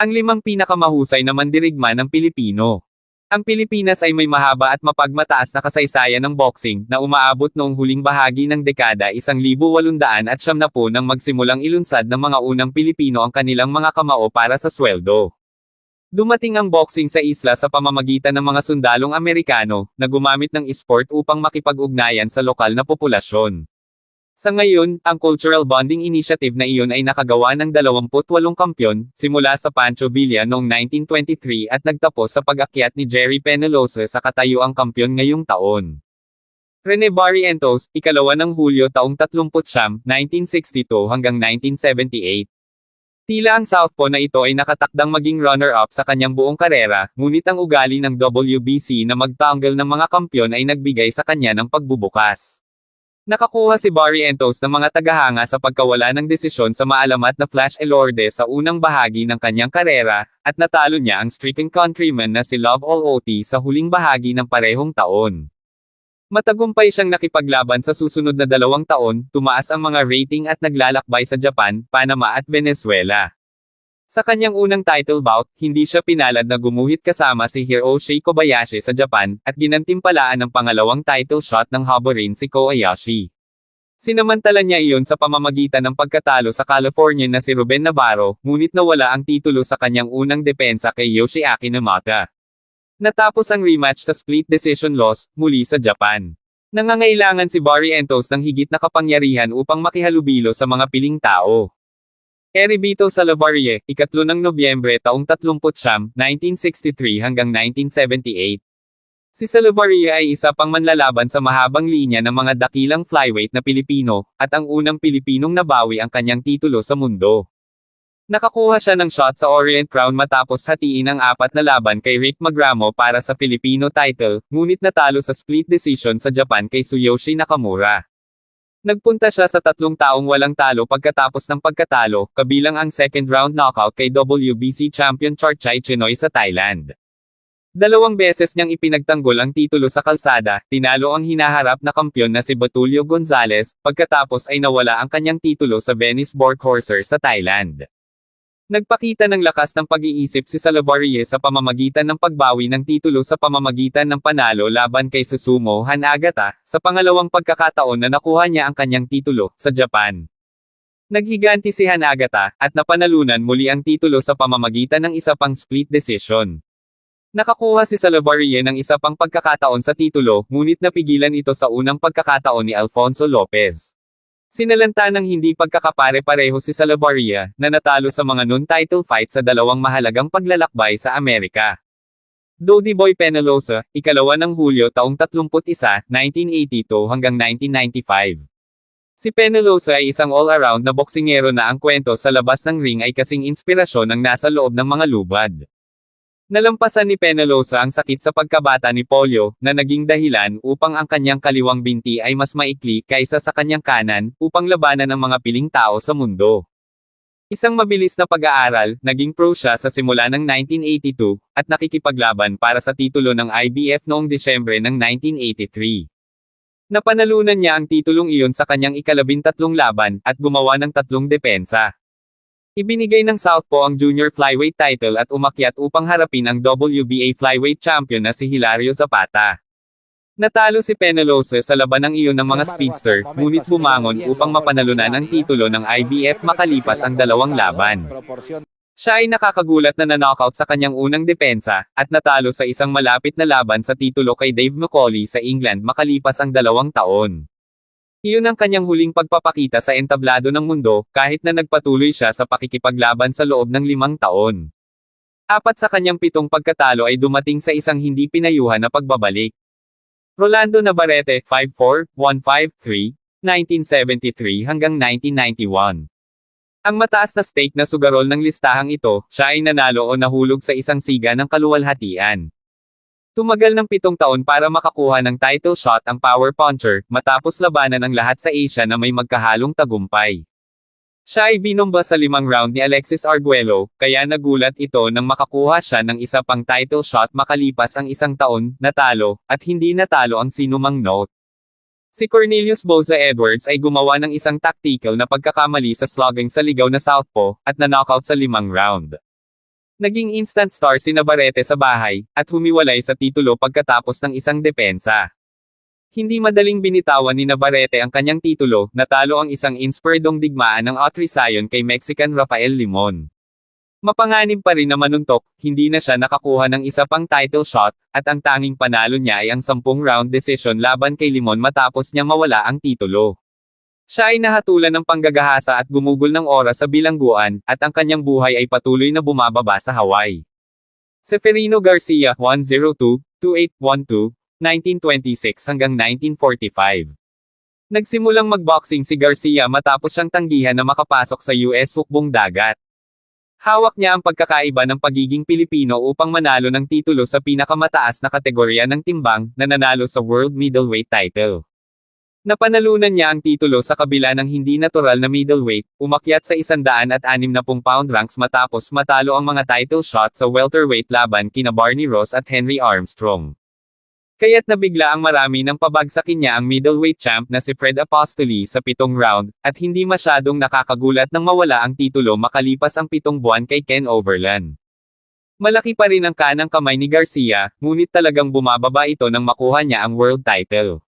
Ang limang pinakamahusay na mandirigma ng Pilipino. Ang Pilipinas ay may mahaba at mapagmataas na kasaysayan ng boxing na umaabot noong huling bahagi ng dekada 1800 at siyam na po nang magsimulang ilunsad ng mga unang Pilipino ang kanilang mga kamao para sa sweldo. Dumating ang boxing sa isla sa pamamagitan ng mga sundalong Amerikano na gumamit ng esport upang makipag-ugnayan sa lokal na populasyon. Sa ngayon, ang Cultural Bonding Initiative na iyon ay nakagawa ng 28 kampyon, simula sa Pancho Villa noong 1923 at nagtapos sa pag-akyat ni Jerry Penelosa sa katayuang kampyon ngayong taon. Rene Barrientos, ikalawa ng Hulyo taong 30 1962 hanggang 1978. Tila ang Southpaw na ito ay nakatakdang maging runner-up sa kanyang buong karera, ngunit ang ugali ng WBC na magtanggal ng mga kampyon ay nagbigay sa kanya ng pagbubukas. Nakakuha si Barrientos ng mga tagahanga sa pagkawala ng desisyon sa maalamat na Flash Elorde sa unang bahagi ng kanyang karera, at natalo niya ang stricken countryman na si Love Ot sa huling bahagi ng parehong taon. Matagumpay siyang nakipaglaban sa susunod na dalawang taon, tumaas ang mga rating at naglalakbay sa Japan, Panama at Venezuela. Sa kanyang unang title bout, hindi siya pinalad na gumuhit kasama si Hiroshi Kobayashi sa Japan, at ginantimpalaan ng pangalawang title shot ng haborin si Kobayashi. Sinamantala niya iyon sa pamamagitan ng pagkatalo sa California na si Ruben Navarro, ngunit nawala ang titulo sa kanyang unang depensa kay Yoshiaki Namata. Natapos ang rematch sa split decision loss, muli sa Japan. Nangangailangan si Barrientos ng higit na kapangyarihan upang makihalubilo sa mga piling tao. Eribito Salavarie, ikatlo ng Nobyembre taong 30 1963 hanggang 1978. Si Salavarie ay isa pang manlalaban sa mahabang linya ng mga dakilang flyweight na Pilipino, at ang unang Pilipinong nabawi ang kanyang titulo sa mundo. Nakakuha siya ng shot sa Orient Crown matapos hatiin ang apat na laban kay Rick Magramo para sa Filipino title, ngunit natalo sa split decision sa Japan kay Tsuyoshi Nakamura. Nagpunta siya sa tatlong taong walang talo pagkatapos ng pagkatalo, kabilang ang second round knockout kay WBC champion Charchai Chinoy sa Thailand. Dalawang beses niyang ipinagtanggol ang titulo sa kalsada, tinalo ang hinaharap na kampyon na si Batulio Gonzalez, pagkatapos ay nawala ang kanyang titulo sa Venice Borghorser sa Thailand. Nagpakita ng lakas ng pag-iisip si Salavarie sa pamamagitan ng pagbawi ng titulo sa pamamagitan ng panalo laban kay Susumo Hanagata, sa pangalawang pagkakataon na nakuha niya ang kanyang titulo, sa Japan. Naghiganti si Hanagata, at napanalunan muli ang titulo sa pamamagitan ng isa pang split decision. Nakakuha si Salavarie ng isa pang pagkakataon sa titulo, ngunit napigilan ito sa unang pagkakataon ni Alfonso Lopez. Sinalanta ng hindi pagkakapare-pareho si Salavaria, na natalo sa mga non-title fight sa dalawang mahalagang paglalakbay sa Amerika. Dodi Boy Penelosa, ikalawa ng Hulyo taong 31, 1982 hanggang 1995. Si Penelosa ay isang all-around na boksingero na ang kwento sa labas ng ring ay kasing inspirasyon ng nasa loob ng mga lubad. Nalampasan ni Penelosa ang sakit sa pagkabata ni polio, na naging dahilan upang ang kanyang kaliwang binti ay mas maikli kaysa sa kanyang kanan, upang labanan ng mga piling tao sa mundo. Isang mabilis na pag-aaral, naging pro siya sa simula ng 1982, at nakikipaglaban para sa titulo ng IBF noong Desyembre ng 1983. Napanalunan niya ang titulong iyon sa kanyang ikalabintatlong laban, at gumawa ng tatlong depensa. Ibinigay ng Southpaw ang junior flyweight title at umakyat upang harapin ang WBA flyweight champion na si Hilario Zapata. Natalo si Penelosa sa labanang iyon ng mga speedster, ngunit bumangon upang mapanalunan ang titulo ng IBF makalipas ang dalawang laban. Siya ay nakakagulat na na-knockout sa kanyang unang depensa, at natalo sa isang malapit na laban sa titulo kay Dave McCauley sa England makalipas ang dalawang taon. Iyon ang kanyang huling pagpapakita sa entablado ng mundo, kahit na nagpatuloy siya sa pakikipaglaban sa loob ng limang taon. Apat sa kanyang pitong pagkatalo ay dumating sa isang hindi pinayuhan na pagbabalik. Rolando Navarrete, 5'4", 153, 1973 hanggang 1991. Ang mataas na stake na sugarol ng listahang ito, siya ay nanalo o nahulog sa isang siga ng kaluwalhatian. Tumagal ng pitong taon para makakuha ng title shot ang power puncher, matapos labanan ang lahat sa Asia na may magkahalong tagumpay. Siya ay binomba sa limang round ni Alexis Arguello, kaya nagulat ito nang makakuha siya ng isa pang title shot makalipas ang isang taon, natalo, at hindi natalo ang sinumang note. Si Cornelius Boza Edwards ay gumawa ng isang tactical na pagkakamali sa slogging sa ligaw na southpaw, at na-knockout sa limang round. Naging instant star si Navarrete sa bahay, at humiwalay sa titulo pagkatapos ng isang depensa. Hindi madaling binitawan ni Navarrete ang kanyang titulo, natalo ang isang inspiredong digmaan ng Autrisayon kay Mexican Rafael Limon. Mapanganib pa rin na manuntok, hindi na siya nakakuha ng isa pang title shot, at ang tanging panalo niya ay ang 10 round decision laban kay Limon matapos niya mawala ang titulo. Siya ay nahatulan ng panggagahasa at gumugol ng oras sa bilangguan, at ang kanyang buhay ay patuloy na bumababa sa Hawaii. Seferino Garcia, 102-2812, 1926 hanggang 1945. Nagsimulang magboxing si Garcia matapos siyang tanggihan na makapasok sa US hukbong dagat. Hawak niya ang pagkakaiba ng pagiging Pilipino upang manalo ng titulo sa pinakamataas na kategorya ng timbang, na nanalo sa World Middleweight title. Napanalunan niya ang titulo sa kabila ng hindi natural na middleweight, umakyat sa 160 pound ranks matapos matalo ang mga title shot sa welterweight laban kina Barney Ross at Henry Armstrong. Kaya't nabigla ang marami ng pabagsakin niya ang middleweight champ na si Fred Apostoli sa pitong round, at hindi masyadong nakakagulat nang mawala ang titulo makalipas ang pitong buwan kay Ken Overland. Malaki pa rin ang kanang kamay ni Garcia, ngunit talagang bumababa ito nang makuha niya ang world title.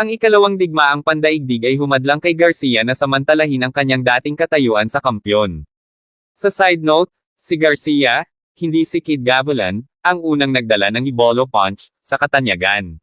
Ang ikalawang digmaang pandaigdig ay humadlang kay Garcia na samantalahin ang kanyang dating katayuan sa kampyon. Sa side note, si Garcia, hindi si Kid Gavilan, ang unang nagdala ng Ibolo Punch, sa Katanyagan.